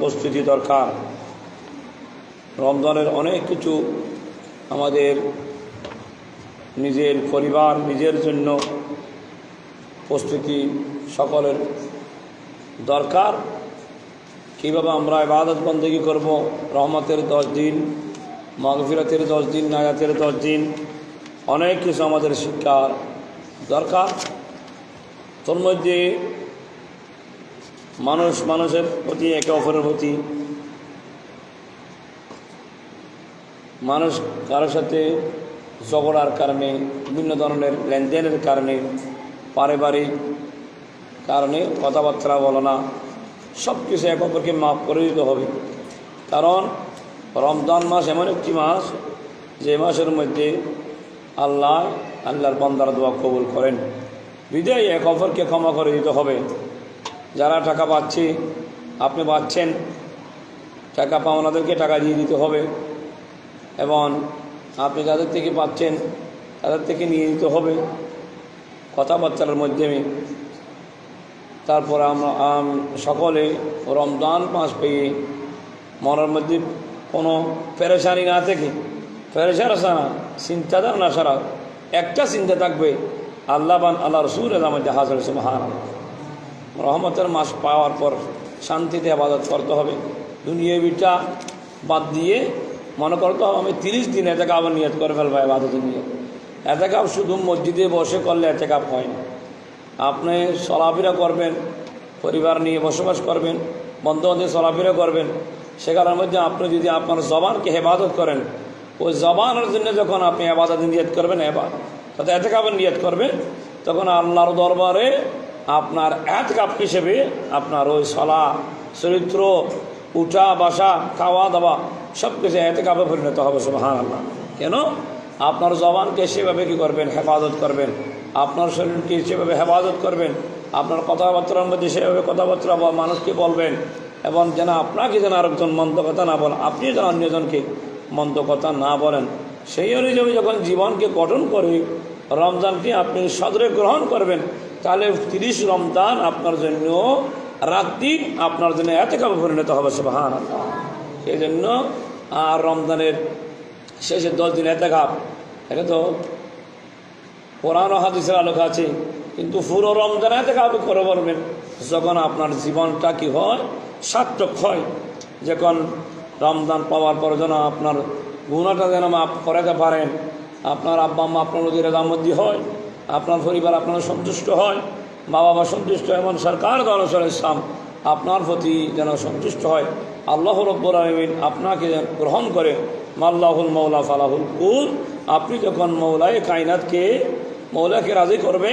প্রস্তুতি দরকার। রমজানের অনেক কিছু আমাদের নিজের পরিবার, নিজের জন্য প্রস্তুতি সকলের দরকার। কীভাবে আমরা ইবাদত বন্দী করব? রহমতের দশ দিন, মগফিরতের দশ দিন নায়াতের দশ দিন, অনেক কিছু আমাদের শিক্ষার দরকার। তোর মধ্যে মানুষ মানুষের প্রতি, একে অপরের প্রতি। মানুষ কারোর সাথে ঝগড়ার কারণে, বিভিন্ন ধরনের লেনদেনের কারণে, পারিবারিক কারণে কথাবার্তা বলো না। সব কিছু এক অপরকে মাফ করে দিতে হবে। কারণ রমজান মাস এমন একটি মাস, যে মাসের মধ্যে আল্লাহ, আল্লাহর বন্দার দোয়া কবুল করেন। বিদায় এক অপরকে ক্ষমা করে দিতে হবে। যারা টাকা পাচ্ছে, আপনি পাচ্ছেন। টাকা পাওনাদেরকে টাকা দিয়ে দিতে হবে। এবং আপনি যাদের থেকে পাচ্ছেন, তাদের থেকে নিয়ে দিতে হবে। কথাবার্তার মাধ্যমে। তারপর আমরা সকলে রমজান মাস পেয়ে মনের মধ্যে কোনো পেরেশানি না থেকে, পেরেশান আসা না চিন্তাদার না সারা একটা চিন্তা থাকবে আল্লাহ বান আল্লাহ রসুল হাজার হয়েছে, মহান রহমতের মাস পাওয়ার পর শান্তিতে আবাদত করতে হবে। দুনিয়াবিটা বাদ দিয়ে মনে করতে আমি তিরিশ দিন এতে আবার নিয়ত করে ফেলব আবাদত নিয়ে। এতে কাপ শুধু মসজিদে বসে করলে এতে কাপ হয় না। আপনি চলাফেরা করবেন, পরিবার নিয়ে বসবাস করবেন বন্ধু বান্ধব চলাফেরা করবেন সেখানের মধ্যে আপনি যদি আপনার জবানকে হেফাজত করেন, ওই জবানের জন্য যখন আপনি আবাদত নিয়ত করবেন এবার তাতে এতে কাপের নিয়ত করবেন, তখন আল্লাহর দরবারে আপনার এত কাপ হিসেবে আপনার ওই সলা, চরিত্র, উঠা, বাসা, খাওয়া, দাওয়া সব কিছু এতে কাপে পরিণত হবে সুবাহান আল্লাহ কেন? আপনার জবানকে সেভাবে কী করবেন? হেফাজত করবেন। আপনার শরীরকে সেভাবে হেফাজত করবেন। আপনার কথাবার্তার মধ্যে সেভাবে কথাবার্তা বা মানুষকে বলবেন। এবং যেন আপনাকে যেন আরেকজন মন্দ কথা না বলেন আপনি যেন অন্যজনকে মন্দ কথা না বলেন। সেই অনুযায়ী যখন জীবনকে গঠন করে রমজানকে আপনি সদরে গ্রহণ করবেন, তাহলে তিরিশ রমজান আপনার জন্য রাত্রি আপনার জন্য এত কাপে পরিণত হবে সুবাহান সেই জন্য, আর রমজানের শেষে দশ দিন এত কাপ এটা তো পুরানো হাদিসের আলোক আছে, কিন্তু পুরো রমজান এত কাপে করে বলবেন, যখন আপনার জীবনটা কি হয়, সার্থক হয়, যখন রমজান পাওয়ার পর যেন আপনার গুণাটা যেন মাফ করাতে পারেন আপনার আব্বা আম্মা আপনার নদীর রামদ্দি হয়, আপনার পরিবার আপনার সন্তুষ্ট হয় মা বাবা সন্তুষ্ট এবং সরকার দলসর ইসলাম আপনার প্রতি যেন সন্তুষ্ট হয়। আল্লাহ রব্বুর আলমিন আপনাকে গ্রহণ করে। মাল্লাহুল মৌলা ফালাহুল কুল। আপনি যখন মৌলায় কায়নাতকে মৌলাকে রাজি করবে,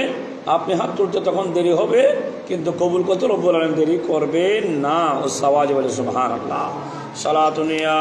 আপনি হাত তুলতে তখন দেরি হবে, কিন্তু কবুল করতে রব্বুল আলম দেরি করবে না। ও সওয়াজ বলে সুবহান আল্লাহ সালাতুনিয়া